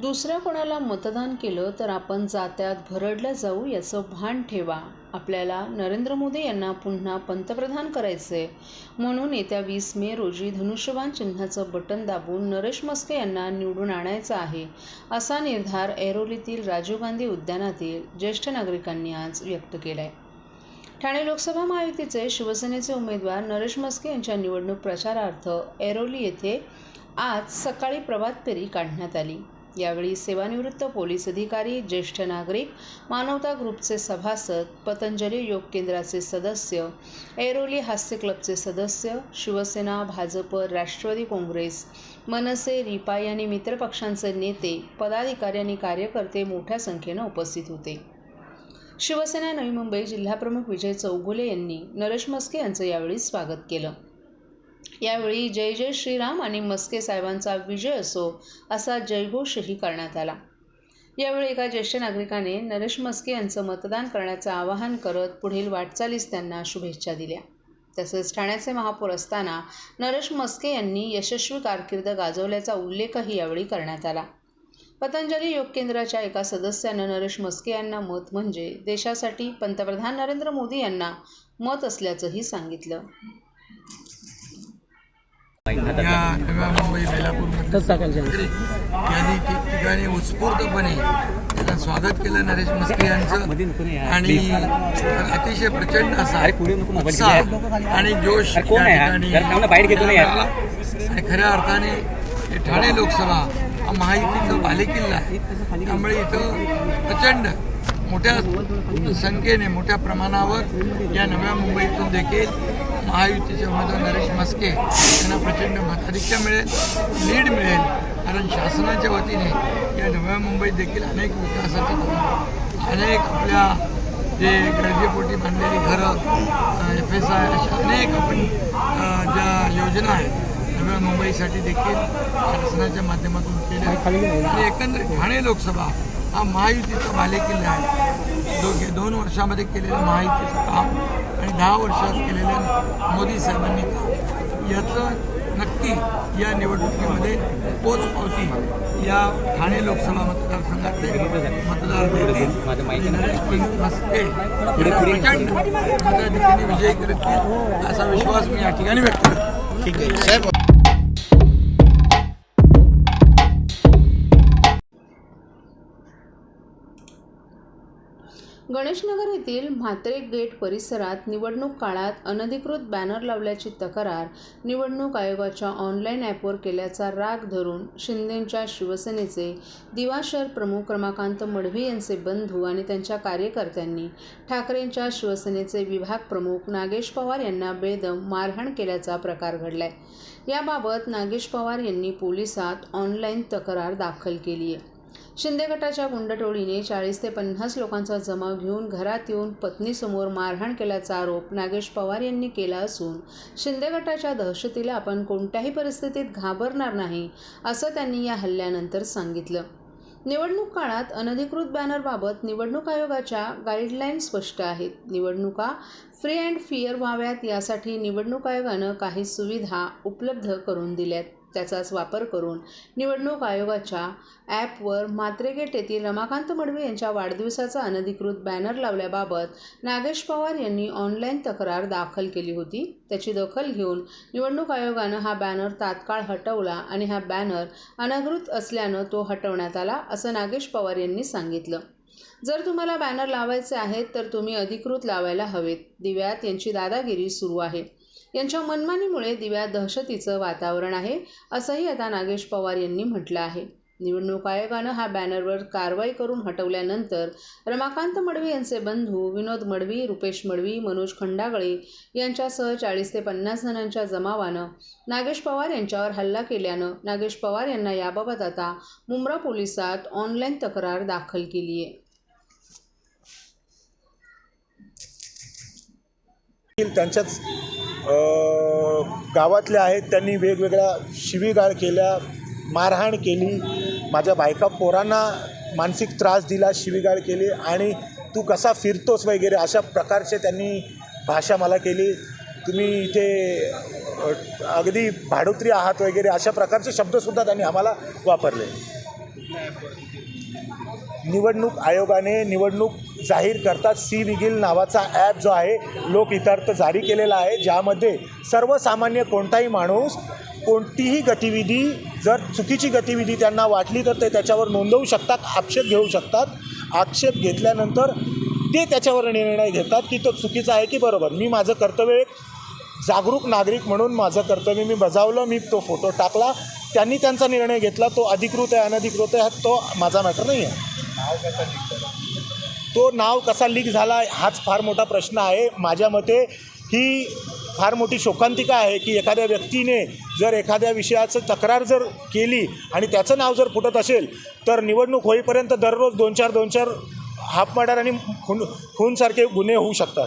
दुसऱ्या कोणाला मतदान केलं तर आपण जात्यात भरडल्या जाऊ याचं भान ठेवा. आपल्याला नरेंद्र मोदी यांना पुन्हा पंतप्रधान करायचे म्हणून येत्या वीस मे रोजी धनुष्यबाण चिन्हाचं बटन दाबून नरेश मस्के यांना निवडून आणायचं आहे असा निर्धार ऐरोलीतील राजीव गांधी उद्यानातील ज्येष्ठ नागरिकांनी आज व्यक्त केला आहे ठाणे लोकसभा महायुतीचे शिवसेनेचे उमेदवार नरेश मस्के यांच्या निवडणूक प्रचारार्थ ऐरोली येथे आज सकाळी प्रभात फेरी काढण्यात आली. यावेळी सेवानिवृत्त पोलीस अधिकारी ज्येष्ठ नागरिक मानवता ग्रुपचे सभासद पतंजली योग केंद्राचे सदस्य ऐरोली हास्य क्लबचे सदस्य शिवसेना भाजप राष्ट्रवादी काँग्रेस मनसे रिपाई आणि मित्रपक्षांचे नेते पदाधिकारी आणि कार्यकर्ते मोठ्या संख्येनं उपस्थित होते. शिवसेना नवी मुंबई जिल्हाप्रमुख विजय चौगुले यांनी नरेश मस्के यांचं यावेळी स्वागत केलं. यावेळी जय जय श्रीराम आणि मस्के साहेबांचा विजय असो असा जयघोषही करण्यात आला. यावेळी एका ज्येष्ठ नागरिकाने नरेश मस्के यांचं मतदान करण्याचं आवाहन करत पुढील वाटचालीस त्यांना शुभेच्छा दिल्या. तसेच ठाण्याचे महापौर असताना नरेश मस्के यांनी यशस्वी कारकीर्द गाजवल्याचा उल्लेखही यावेळी करण्यात आला. पतंजली योग केंद्राच्या एका सदस्यानं नरेश मस्के यांना मत म्हणजे देशासाठी पंतप्रधान नरेंद्र मोदी यांना मत असल्याचंही सांगितलं. या नव्या मुंबई बेलापूरमध्ये नागरिक यांनी ठिकठिकाणी उत्स्फूर्तपणे त्याचं स्वागत केलं नरेश मस्के यांचं. आणि अतिशय प्रचंड असा उत्साह आणि जोश बाहेर घेतो. आणि खऱ्या अर्थाने ठाणे लोकसभा हा महायुतीचा बालेकिल्ला आहे त्यामुळे इथं प्रचंड मोठ्या संख्येने मोठ्या प्रमाणावर या नव्या मुंबईतून देखील महायुतीचे उमेदवार नरेश मस्के यांना प्रचंड मताधिक्य मिळेल लीड मिळेल कारण शासनाच्या वतीने या नव्या मुंबईत देखील अनेक विकासाचे अनेक आपल्या जे गरजेपोटी बांधलेली घरं एफ एस आय अशा अनेक आपण ज्या योजना आहेत नव्या मुंबईसाठी देखील शासनाच्या माध्यमातून केल्या आणि एकंदरीत ठाणे लोकसभा हा महायुतीचा बालेकिल्ला आहे. दोघे दोन वर्षामध्ये केलेलं महायुतीचं काम आणि दहा वर्षात केलेलं मोदी साहेबांनी याचं नक्की या निवडणुकीमध्ये पोच पावती या ठाणे लोकसभा मतदारसंघातले मतदार यांना प्रचंड विजयी करतील असा विश्वास मी या ठिकाणी व्यक्त करतो. ठीक आहे. गणेशनगर येथील म्हात्रे गेट परिसरात निवडणूक काळात अनधिकृत बॅनर लावल्याची तक्रार निवडणूक आयोगाच्या ऑनलाईन ॲपवर केल्याचा राग धरून शिंदेंच्या शिवसेनेचे दिवाशर प्रमुख रमाकांत मडवी यांचे बंधू आणि त्यांच्या कार्यकर्त्यांनी ठाकरेंच्या शिवसेनेचे विभाग प्रमुख नागेश पवार यांना बेदम मारहाण केल्याचा प्रकार घडलाय. याबाबत नागेश पवार यांनी पोलिसात ऑनलाईन तक्रार दाखल केली आहे शिंदे गटाच्या गुंडटोळीने चाळीस ते पन्नास लोकांचा जमाव घेऊन घरात येऊन पत्नीसमोर मारहाण केल्याचा आरोप नागेश पवार यांनी केला असून शिंदे गटाच्या दहशतीला आपण कोणत्याही परिस्थितीत घाबरणार नाही असं त्यांनी या हल्ल्यानंतर सांगितलं. निवडणूक काळात अनधिकृत बॅनरबाबत निवडणूक आयोगाच्या गाईडलाईन स्पष्ट आहेत. निवडणुका फ्री अँड फिअर व्हाव्यात यासाठी निवडणूक आयोगानं काही सुविधा उपलब्ध करून दिल्यात. त्याचाच वापर करून निवडणूक आयोगाच्या ॲपवर मात्रेगेट येथील रमाकांत मडवी यांच्या वाढदिवसाचा अनधिकृत बॅनर लावल्याबाबत नागेश पवार यांनी ऑनलाईन तक्रार दाखल केली होती. त्याची दखल घेऊन निवडणूक आयोगानं हा बॅनर तात्काळ हटवला आणि हा बॅनर अनधिकृत असल्यानं तो हटवण्यात आला असं नागेश पवार यांनी सांगितलं. जर तुम्हाला बॅनर लावायचे आहेत तर तुम्ही अधिकृत लावायला हवेत. दिव्यात यांची दादागिरी सुरू आहे. यांच्या मनमानीमुळे दिव्यात दहशतीचं वातावरण आहे असंही आता नागेश पवार यांनी म्हटलं आहे. निवडणूक आयोगानं हा बॅनरवर कारवाई करून हटवल्यानंतर रमाकांत मडवी यांचे बंधू विनोद मडवी रुपेश मडवी मनोज खंडागळे यांच्यासह चाळीस ते पन्नास जणांच्या जमावानं नागेश पवार यांच्यावर हल्ला केल्यानं नागेश पवार यांना याबाबत आता मुंब्रा पोलिसात ऑनलाईन तक्रार दाखल केली आहे त्यांच्याच गावातल्या गावातले आहेत त्यांनी वेगवेगळ्या शिवीगाळ केल्या मारहाण केली. माझ्या बायका पोरांना मानसिक त्रास दिला शिवीगाळ केली आणि तू कसा फिरतोस वगैरे अशा प्रकारचे त्यांनी भाषा मला केली. तुम्ही इथे अगदी भाडोत्री आहात वगैरे अशा प्रकारचे शब्दसुद्धा त्यांनी आम्हाला वापरले. निवडणूक आयोगाने निवडणूक जाहीर करतात. सी विगिल नावाचा ॲप जो आहे लोक इतर्थ जारी केलेला आहे ज्यामध्ये सर्वसामान्य कोणताही माणूस कोणतीही गतिविधी जर चुकीची गतिविधी त्यांना वाटली तर ते त्याच्यावर नोंदवू शकतात आक्षेप घेऊ शकतात. आक्षेप घेतल्यानंतर ते त्याच्यावर निर्णय घेतात की तो चुकीचा आहे की बरोबर. मी माझं कर्तव्य एक जागरूक नागरिक म्हणून माझं कर्तव्य मी बजावलं मी तो फोटो टाकला. त्यांनी त्यांचा निर्णय घेतला तो अधिकृत आहे अनधिकृत आहे हा तो माझा मॅटर नाही आहे. तो नाव कसा लीक झाला हाच फार मोठा प्रश्न आहे. माझ्या मते ही फार मोठी शोकांतिका आहे की एखाद्या व्यक्तीने जर एखाद्या विषयाचं तक्रार जर केली आणि त्याचं नाव जर फुटत असेल तर निवडणूक होईपर्यंत दररोज दोन चार दोन चार हाफ मर्डर आणि खून खूनसारखे गुन्हे होऊ शकतात.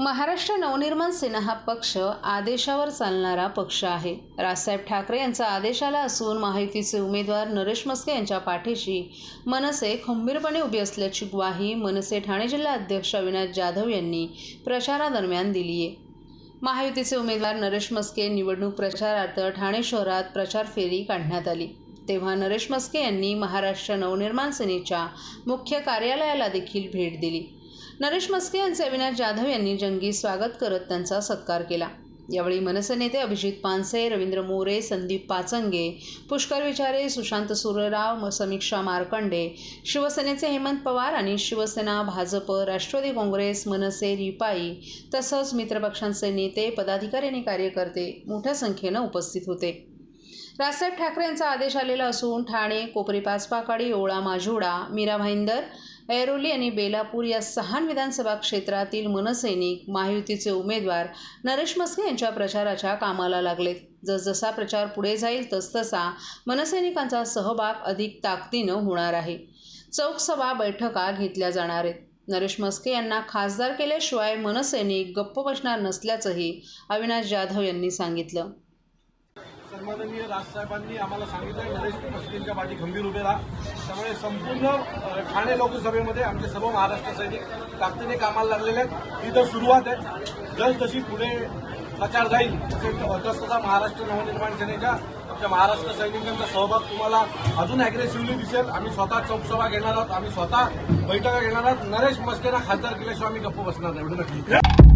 महाराष्ट्र नवनिर्माण सेना हा पक्ष आदेशावर चालणारा पक्ष आहे. राजसाहेब ठाकरे यांचा आदेश आला असून माहितीचे उमेदवार नरेश मस्के यांच्या पाठीशी मनसे खंबीरपणे उभी असल्याची ग्वाही मनसे ठाणे जिल्हा अध्यक्ष अविनाश जाधव यांनी प्रचारादरम्यान दिली आहे. महायुतीचे उमेदवार नरेश मस्के निवडणूक प्रचारार्थ ठाणे शहरात प्रचार फेरी काढण्यात आली. तेव्हा नरेश मस्के यांनी महाराष्ट्र नवनिर्माण सेनेच्या मुख्य कार्यालयाला देखील भेट दिली. नरेश मस्के यांचे अविनाश जाधव यांनी जंगी स्वागत करत त्यांचा सत्कार केला. यावेळी मनसे नेते अभिजित पानसे रवींद्र मोरे संदीप पाचंगे पुष्कर विचारे सुशांत सुरराव समीक्षा मार्कंडे शिवसेनेचे हेमंत पवार आणि शिवसेना भाजप राष्ट्रवादी काँग्रेस मनसे रिपाई तसंच मित्रपक्षांचे नेते पदाधिकारी आणि कार्यकर्ते मोठ्या संख्येनं उपस्थित होते. राजसाहेब ठाकरे यांचा आदेश आलेला असून ठाणे कोपरी पाचपाकाडी ओळा माजुडा मीरा भाईंदर ऐरोली आणि बेलापूर या सहा विधानसभा क्षेत्रातील मनसैनिक महायुतीचे उमेदवार नरेश मस्के यांच्या प्रचाराच्या कामाला लागलेत. जसजसा प्रचार पुढे जाईल तसतसा मनसैनिकांचा सहभाग अधिक ताकदीनं होणार आहे. चौकसभा बैठका घेतल्या जाणार आहेत. नरेश मस्के यांना खासदार केल्याशिवाय मनसैनिक गप्प बसणार नसल्याचंही अविनाश जाधव यांनी सांगितलं. सन्माननीय राजसाहेबांनी आम्हाला सांगितलं नरेश मस्केंच्या पाठी खंबीर उभे राहा. त्यामुळे संपूर्ण ठाणे लोकसभेमध्ये आमचे सर्व महाराष्ट्र सैनिक ताकदीने कामाला लागलेले आहेत. ही तर सुरुवात आहे. जसजशी पुढे प्रचार जाईल तसे तसा महाराष्ट्र नवनिर्माण सेनेच्या आमच्या महाराष्ट्र सैनिकांचा सहभाग तुम्हाला अजून अग्रेसिव्हली दिसेल. आम्ही स्वतः चौकसभा घेणार आहोत. आम्ही स्वतः बैठका घेणार आहोत. नरेश मस्केना खासदार केल्याशिवाय आम्ही गप्प बसणार नाही. एवढं नक्की.